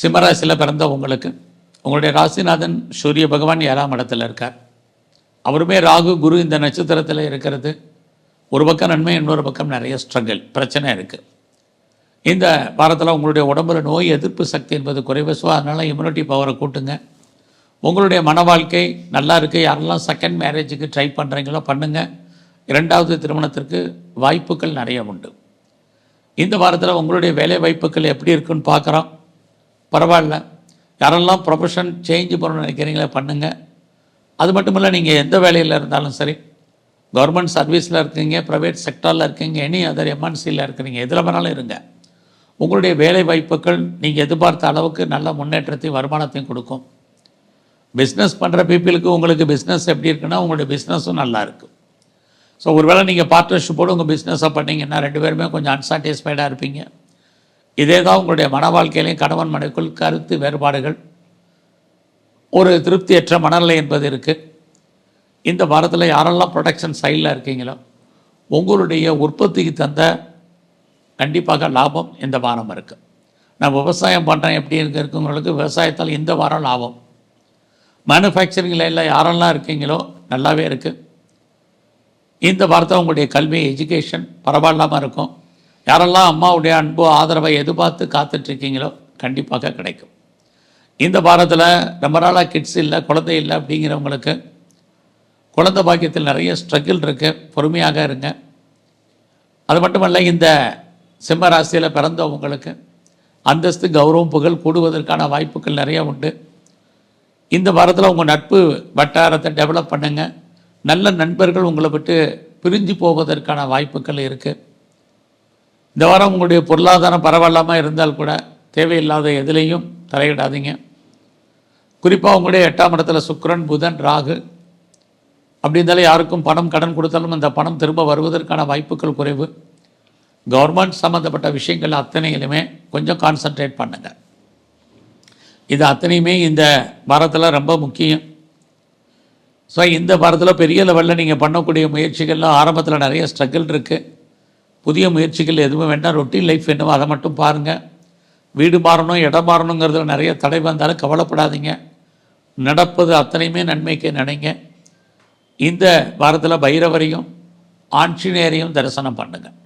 சிம்மராசியில் பிறந்த உங்களுக்கு உங்களுடைய ராசிநாதன் சூரிய பகவான் ஏழாம் இடத்துல இருக்கார். அவருமே ராகு குரு இந்த நட்சத்திரத்தில் இருக்கிறது. ஒரு பக்கம் நன்மை இன்னொரு பக்கம் நிறைய ஸ்ட்ரகிள் பிரச்சனை இருக்குது இந்த வாரத்தில் உங்களுடைய உடம்புல நோய் எதிர்ப்பு சக்தி என்பது குறைவு. ஸோ அதனால் இம்யூனிட்டி பவரை கூட்டுங்க. உங்களுடைய மன வாழ்க்கை நல்லா இருக்குது யாரெல்லாம் செகண்ட் மேரேஜுக்கு ட்ரை பண்ணுறீங்களோ பண்ணுங்கள் இரண்டாவது திருமணத்திற்கு வாய்ப்புகள் நிறைய உண்டு. இந்த வாரத்தில் உங்களுடைய வேலை வாய்ப்புகள் எப்படி இருக்குன்னு பார்க்குறோம். பரவாயில்ல. யாரெல்லாம் ப்ரொஃபஷன் சேஞ்ச் பண்ணணும்னு நினைக்கிறீங்களே பண்ணுங்கள் அது மட்டும் இல்லை நீங்கள் எந்த வேலையில் இருந்தாலும் சரி கவர்மெண்ட் சர்வீஸில் இருக்கீங்க ப்ரைவேட் செக்டாரில் இருக்கீங்க எனி அதர் எம்என்சியில் இருக்கிறீங்க எதில் வேணாலும் இருங்க. உங்களுடைய வேலை வாய்ப்புகள் நீங்கள் எதிர்பார்த்த அளவுக்கு நல்ல முன்னேற்றத்தையும் வருமானத்தையும் கொடுக்கும். பிஸ்னஸ் பண்ணுற பீப்புளுக்கு உங்களுக்கு பிஸ்னஸ் எப்படி இருக்குன்னா உங்களுடைய பிஸ்னஸும் நல்லா இருக்கும். ஸோ ஒருவேளை நீங்கள் பார்ட்னர்ஷிப்போடு உங்கள் பிஸ்னஸை பண்ணீங்கன்னா ரெண்டு பேருமே கொஞ்சம் அன்சாட்டிஸ்ஃபைடாக இருப்பீங்க. இதே தான் உங்களுடைய மன வாழ்க்கையிலையும் கணவன் மனைவிக்குள் கருத்து வேறுபாடுகள். ஒரு திருப்தியற்ற மனநிலை என்பது இருக்குது இந்த வாரத்தில் யாரெல்லாம் ப்ரொடக்ஷன் சைடில் இருக்கீங்களோ உங்களுடைய உற்பத்திக்கு தந்த கண்டிப்பாக லாபம் இந்த வாரம் இருக்குது நான் விவசாயம் பண்ணுறேன் எப்படி இருக்கு இருக்குங்களுக்கு விவசாயத்தால் இந்த வாரம் லாபம். மேனுஃபேக்சரிங் லைனில் யாரெல்லாம் இருக்கீங்களோ நல்லாவே இருக்குது இந்த வாரத்தை உங்களுடைய கல்வி எஜுகேஷன் பரவாயில்லாமல் இருக்கும். யாரெல்லாம் அம்மாவுடைய அன்பு ஆதரவை எதிர்பார்த்து காத்துட்ருக்கீங்களோ கண்டிப்பாக கிடைக்கும். இந்த வாரத்தில் ரொம்ப நாளாக கிட்ஸ் இல்லை குழந்தை இல்லை அப்படிங்கிறவங்களுக்கு குழந்தை பாக்கியத்தில் நிறைய ஸ்ட்ரகிள் இருக்குது பொறுமையாக இருங்க. அது மட்டுமல்ல இந்த சிம்ம ராசியில் பிறந்தவங்களுக்கு அந்தஸ்து கௌரவம் புகழ் கூடுவதற்கான வாய்ப்புகள் நிறைய உண்டு. இந்த வாரத்தில் உங்கள் நட்பு வட்டாரத்தை டெவலப் பண்ணுங்கள் நல்ல நண்பர்கள் உங்களை விட்டு பிரிஞ்சு போவதற்கான வாய்ப்புகள் இருக்குது இந்த வாரம் உங்களுடைய பொருளாதாரம் பரவாயில்லாமல் இருந்தால் கூட தேவையில்லாத எதுலேயும் தலையிடாதீங்க. குறிப்பாக உங்களுடைய எட்டாம் இடத்துல சுக்கரன் புதன் ராகு. அப்படி இருந்தாலும் யாருக்கும் பணம் கடன் கொடுத்தாலும் அந்த பணம் திரும்ப வருவதற்கான வாய்ப்புகள் குறைவு. கவர்மெண்ட் சம்மந்தப்பட்ட விஷயங்கள் அத்தனையிலுமே கொஞ்சம் கான்சன்ட்ரேட் பண்ணுங்க. இது அத்தனையுமே இந்த வாரத்தில் ரொம்ப முக்கியம். ஸோ இந்த வாரத்தில் பெரிய லெவலில் நீங்கள் பண்ணக்கூடிய முயற்சிகள்லாம் ஆரம்பத்தில் நிறைய ஸ்ட்ரகிள் இருக்குது புதிய முயற்சிகள் எதுவும் வேண்டாம். ரொட்டீன் லைஃப் என்னவோ அதை மட்டும் பாருங்கள் வீடு மாறணும் இடம் மாறணுங்கிறதுல நிறைய தடை வந்தாலும் கவலைப்படாதீங்க. நடப்பது அத்தனையுமே நன்மைக்கு நினைங்க. இந்த வாரத்தில் பைரவரையும் ஆஞ்சநேயரையும் தரிசனம் பண்ணுங்கள்